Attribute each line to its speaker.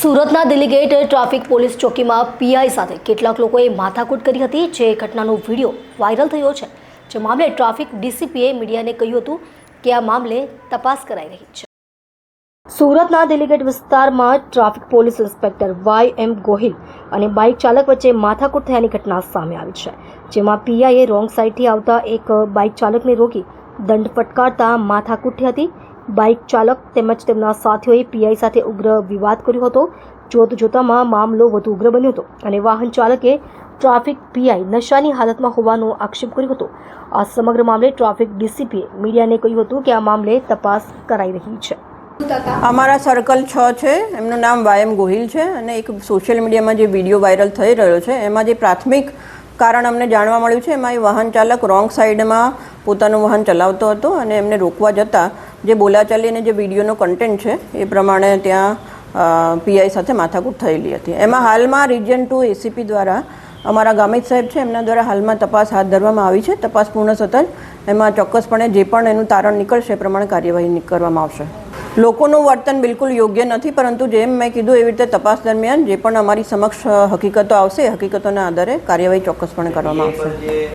Speaker 1: સુરતના Delhi gate traffic police ચોકીમાં PI સાથે કેટલાક લોકોએ માથાકૂટ કરી હતી, જે ઘટનાનો વીડિયો વાયરલ થયો છે. જે મામલે ટ્રાફિક ડીસીપીએ મીડિયાને કહ્યું હતું કે આ મામલે તપાસ કરાઈ રહી છે. સુરતના ડેલિગેટ વિસ્તારમાં traffic police inspector Y M Gohil અને બાઇક ચાલક વચ્ચે માથાકૂટ થયાની ઘટના સામે આવી છે. જેમાં પીઆઈએ રોંગ સાઈડથી આવતા એક બાઇક ચાલકને રોકી દંડ ફટકારતા માથાકૂટી હતી. બાઇક ચાલક તેમજ તેમના સાથીઓએ પીઆઈ સાથે ઉગ્ર વિવાદ કર્યો હતો. જોત જોતામાં મામલો વધુ ઉગ્ર બન્યો હતો અને વાહન ચાલકે ટ્રાફિક પીઆઈ નશાની હાલતમાં હોવાનો આક્ષેપ કર્યો હતો. આ સમગ્ર મામલે ટ્રાફિક ડીસીપીએ મીડિયાને કહ્યું હતું કે આ મામલે તપાસ કરાઈ રહી છે.
Speaker 2: અમારા સર્કલ છ છે. એમનું નામ વાયમ ગોહિલ છે અને એક સોશિયલ મીડિયામાં જે વીડિયો વાયરલ થઈ રહ્યો છે, એમાં જે પ્રાથમિક કારણ અમને જાણવા મળ્યું છે, એમાં એ વાહન ચાલક રોંગ સાઈડમાં પોતાનું વાહન ચલાવતો હતો અને એમને રોકવા જતાં જે બોલાચાલી અને જે વિડીયોનો કન્ટેન્ટ છે, એ પ્રમાણે ત્યાં પીઆઈ સાથે માથાકૂટ થયેલી હતી. એમાં હાલમાં રિજન ટુ એસીપી દ્વારા અમારા ગામિત સાહેબ છે, એમના દ્વારા હાલમાં તપાસ હાથ ધરવામાં આવી છે. તપાસ પૂર્ણ સતત એમાં ચોક્કસપણે જે પણ એનું તારણ નીકળશે એ પ્રમાણે કાર્યવાહી કરવામાં આવશે. લોકોનું વર્તન બિલકુલ યોગ્ય નથી, પરંતુ જેમ મેં કીધું, એવી રીતે તપાસ દરમિયાન જે પણ અમારી સમક્ષ હકીકતો આવશે હકીકતોના આધારે કાર્યવાહી ચોક્કસપણે કરવામાં આવશે.